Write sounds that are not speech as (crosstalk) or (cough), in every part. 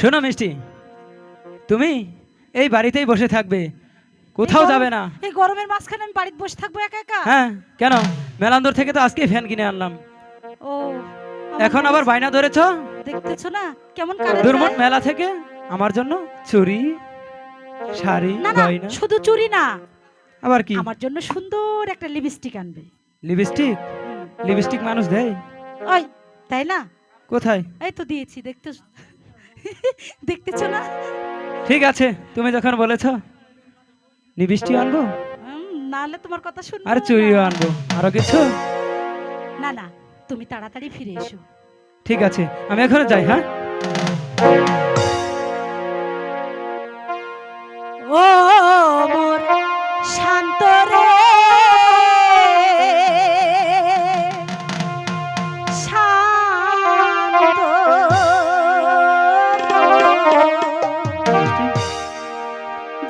শোনো মিষ্টি তুমি এই বাড়িতেই বসে থাকবে কোথাও যাবে না। এই গরমের মাঝখানে আমি বাড়িতে বসে থাকব একা একা? হ্যাঁ কেন? মেলান্দর থেকে তো আজকেই ফ্যান কিনে আনলাম। ও এখন আবার বাইনা ধরেছ? দেখতেছো না? কেমন কারেন্ট দুর্মট মেলা থেকে আমার জন্য চুরি শাড়ি গয়না। শুধু চুরি না। আবার কি? আমার জন্য সুন্দর একটা লিপস্টিক আনবে। লিপস্টিক লিপস্টিক মানুষ দেয়? ওই তাই না? কোথায়? এই তো দিয়েছি দেখতে (laughs) দেখতেছো না ঠিক আছে তুমি যখন বলেছ নিবিষ্টি আনব? নালে নাহলে তোমার কথা শুনব আর চুরিও আনব। আরও কিছু? না না তুমি তাড়াতাড়ি ফিরে এসো। ঠিক আছে আমি এখনও যাই হ্যাঁ? ও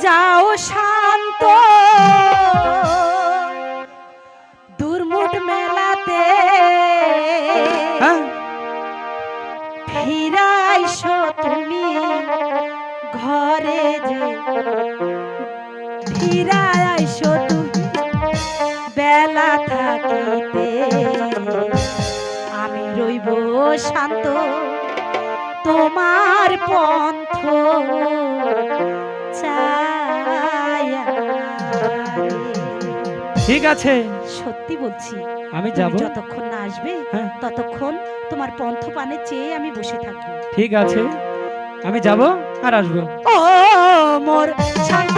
যাও শান্ত। দুর্মুট মেলাতে হ্যাঁ? ফিরাইছো তুমি ঘরে যে। ফিরাইছো তুমি বেলা থাকিতে। আমি রইব শান্ত। তোমার পন্থ চায়া ঠিক আছে। সত্যি বলছি আমি যাব। যতক্ষণ না আসবে হ্যাঁ। ততক্ষণ তোমার পন্থ পানে চেয়ে আমি বসে থাকব ঠিক আছে। আমি যাব আর আসব। ও মোর শান্ত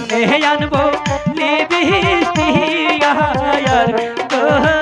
জন্য আনব লিবিষ্টি আর